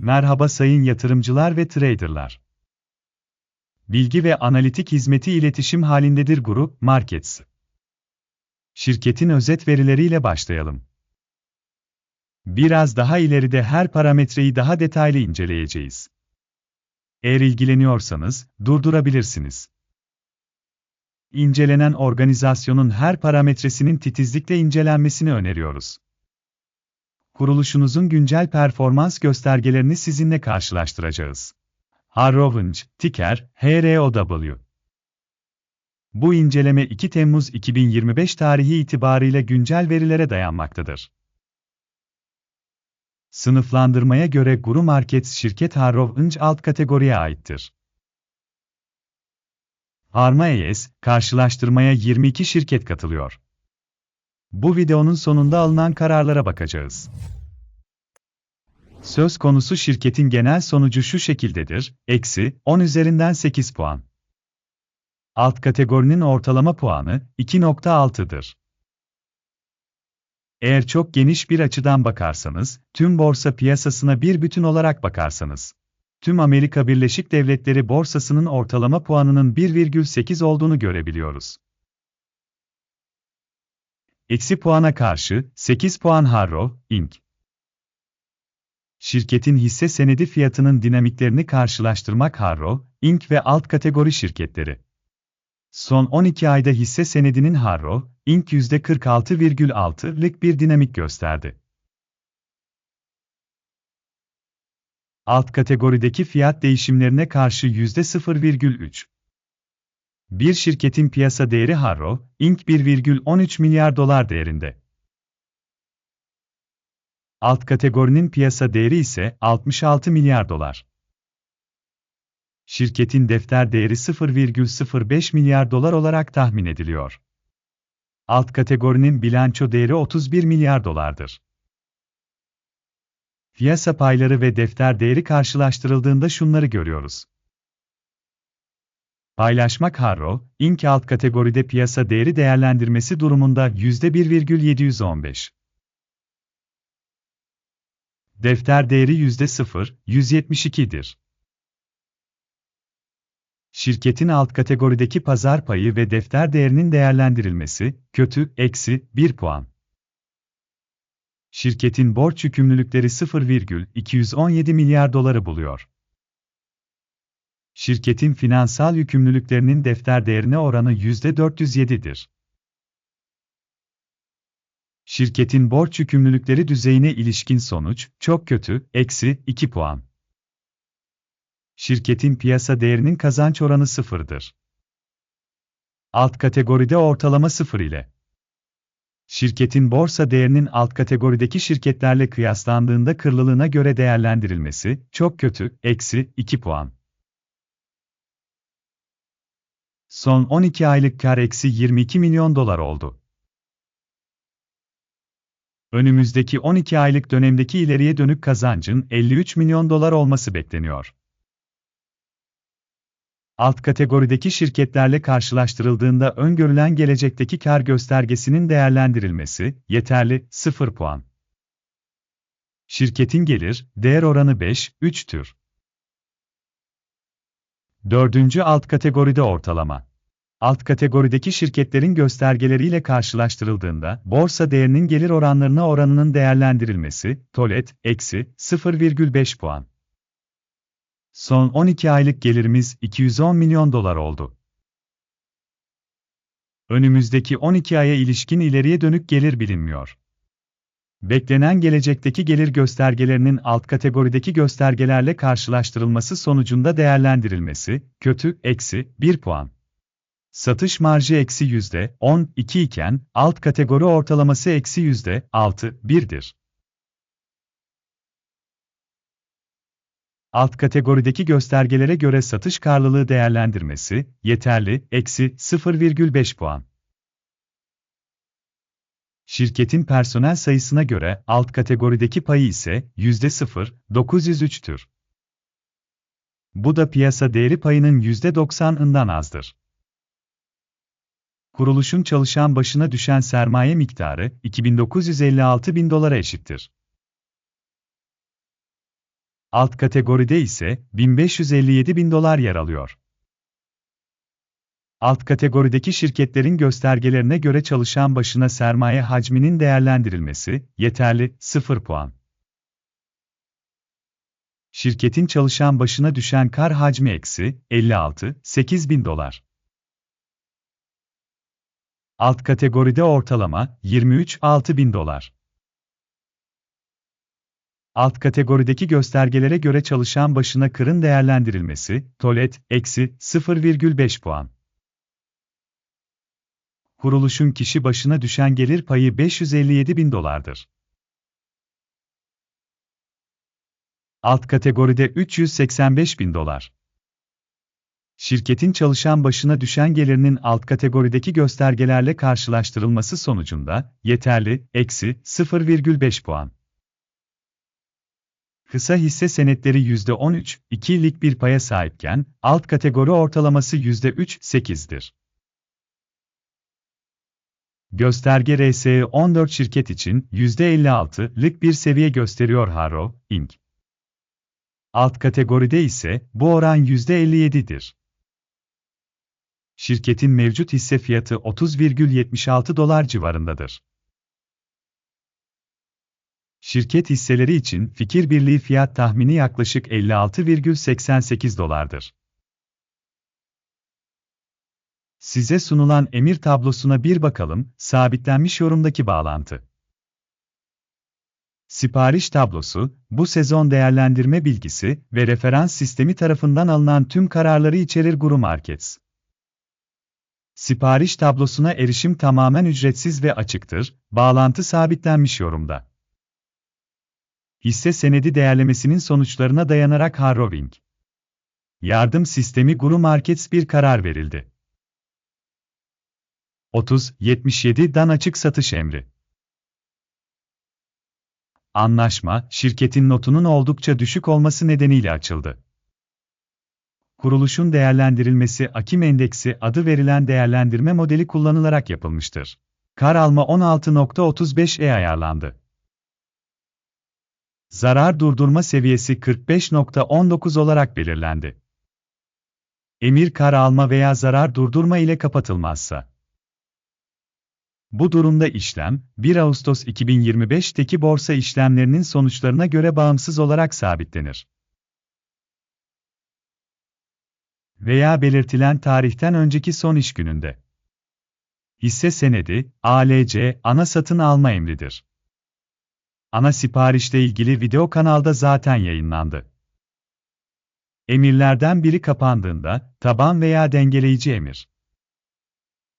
Merhaba sayın yatırımcılar ve traderlar. Bilgi ve analitik hizmeti iletişim halindedir Grup Markets. Şirketin özet verileriyle başlayalım. Biraz daha ileride her parametreyi daha detaylı inceleyeceğiz. Eğer ilgileniyorsanız durdurabilirsiniz. İncelenen organizasyonun her parametresinin titizlikle incelenmesini öneriyoruz kuruluşunuzun güncel performans göstergelerini sizinle karşılaştıracağız. Harrovenge, ticker, HROW. Bu inceleme 2 Temmuz 2025 tarihi itibarıyla güncel verilere dayanmaktadır. Sınıflandırmaya göre Guru Markets şirket Harrovenge alt kategoriye aittir. Arma ES, karşılaştırmaya 22 şirket katılıyor. Bu videonun sonunda alınan kararlara bakacağız. Söz konusu şirketin genel sonucu şu şekildedir, eksi 10 üzerinden 8 puan. Alt kategorinin ortalama puanı 2.6'dır. Eğer çok geniş bir açıdan bakarsanız, tüm borsa piyasasına bir bütün olarak bakarsanız, tüm Amerika Birleşik Devletleri borsasının ortalama puanının 1,8 olduğunu görebiliyoruz. Eksi puana karşı 8 puan Harrow, Inc. Şirketin hisse senedi fiyatının dinamiklerini karşılaştırmak Harrow, Inc. ve alt kategori şirketleri. Son 12 ayda hisse senedinin Harrow, Inc. %46,6'lık bir dinamik gösterdi. Alt kategorideki fiyat değişimlerine karşı %0,3. Bir şirketin piyasa değeri Harrow, Inc. 1,13 milyar dolar değerinde. Alt kategorinin piyasa değeri ise 66 milyar dolar. Şirketin defter değeri 0,05 milyar dolar olarak tahmin ediliyor. Alt kategorinin bilanço değeri 31 milyar dolardır. Piyasa payları ve defter değeri karşılaştırıldığında şunları görüyoruz. Paylaşmak Harro, Inc. alt kategoride piyasa değeri değerlendirmesi durumunda %1,715. Defter değeri %0, 172'dir. Şirketin alt kategorideki pazar payı ve defter değerinin değerlendirilmesi, kötü, eksi, 1 puan. Şirketin borç yükümlülükleri 0,217 milyar doları buluyor şirketin finansal yükümlülüklerinin defter değerine oranı %407'dir. Şirketin borç yükümlülükleri düzeyine ilişkin sonuç, çok kötü, eksi 2 puan. Şirketin piyasa değerinin kazanç oranı sıfırdır. Alt kategoride ortalama sıfır ile. Şirketin borsa değerinin alt kategorideki şirketlerle kıyaslandığında kırlılığına göre değerlendirilmesi, çok kötü, eksi 2 puan. Son 12 aylık kar eksi 22 milyon dolar oldu. Önümüzdeki 12 aylık dönemdeki ileriye dönük kazancın 53 milyon dolar olması bekleniyor. Alt kategorideki şirketlerle karşılaştırıldığında öngörülen gelecekteki kar göstergesinin değerlendirilmesi yeterli 0 puan. Şirketin gelir değer oranı 5 3'tür. Dördüncü alt kategoride ortalama. Alt kategorideki şirketlerin göstergeleriyle karşılaştırıldığında, borsa değerinin gelir oranlarına oranının değerlendirilmesi, TOLET, eksi 0,5 puan. Son 12 aylık gelirimiz 210 milyon dolar oldu. Önümüzdeki 12 aya ilişkin ileriye dönük gelir bilinmiyor. Beklenen gelecekteki gelir göstergelerinin alt kategorideki göstergelerle karşılaştırılması sonucunda değerlendirilmesi, kötü, eksi, 1 puan. Satış marjı eksi yüzde 12 iken, alt kategori ortalaması eksi yüzde 6, 1'dir. Alt kategorideki göstergelere göre satış karlılığı değerlendirmesi, yeterli, eksi 0,5 puan. Şirketin personel sayısına göre alt kategorideki payı ise %0,903'tür. Bu da piyasa değeri payının %90'ından azdır. Kuruluşun çalışan başına düşen sermaye miktarı 2956 bin dolara eşittir. Alt kategoride ise 1557 bin dolar yer alıyor. Alt kategorideki şirketlerin göstergelerine göre çalışan başına sermaye hacminin değerlendirilmesi, yeterli, 0 puan. Şirketin çalışan başına düşen kar hacmi eksi, 56, 8 bin dolar. Alt kategoride ortalama, 23, 6 bin dolar. Alt kategorideki göstergelere göre çalışan başına kırın değerlendirilmesi, tolet, eksi, 0,5 puan. Kuruluşun kişi başına düşen gelir payı 557 bin dolardır. Alt kategoride 385 bin dolar. Şirketin çalışan başına düşen gelirinin alt kategorideki göstergelerle karşılaştırılması sonucunda, yeterli, eksi, 0,5 puan. Kısa hisse senetleri %13, 2'lik bir paya sahipken, alt kategori ortalaması %3-8'dir. Gösterge RSE 14 şirket için %56'lık bir seviye gösteriyor Haro, Inc. Alt kategoride ise bu oran %57'dir. Şirketin mevcut hisse fiyatı 30,76 dolar civarındadır. Şirket hisseleri için fikir birliği fiyat tahmini yaklaşık 56,88 dolardır. Size sunulan emir tablosuna bir bakalım, sabitlenmiş yorumdaki bağlantı. Sipariş tablosu, bu sezon değerlendirme bilgisi ve referans sistemi tarafından alınan tüm kararları içerir Guru Markets. Sipariş tablosuna erişim tamamen ücretsiz ve açıktır, bağlantı sabitlenmiş yorumda. Hisse senedi değerlemesinin sonuçlarına dayanarak Harrowing Yardım Sistemi Guru Markets bir karar verildi. 30-77'dan açık satış emri. Anlaşma, şirketin notunun oldukça düşük olması nedeniyle açıldı. Kuruluşun değerlendirilmesi Akim Endeksi adı verilen değerlendirme modeli kullanılarak yapılmıştır. Kar alma 16.35'e ayarlandı. Zarar durdurma seviyesi 45.19 olarak belirlendi. Emir kar alma veya zarar durdurma ile kapatılmazsa. Bu durumda işlem, 1 Ağustos 2025'teki borsa işlemlerinin sonuçlarına göre bağımsız olarak sabitlenir. Veya belirtilen tarihten önceki son iş gününde. Hisse senedi, ALC, ana satın alma emridir. Ana siparişle ilgili video kanalda zaten yayınlandı. Emirlerden biri kapandığında, taban veya dengeleyici emir.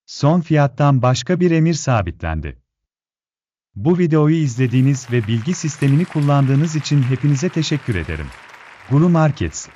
Son fiyattan başka bir emir sabitlendi. Bu videoyu izlediğiniz ve bilgi sistemini kullandığınız için hepinize teşekkür ederim. Guru Markets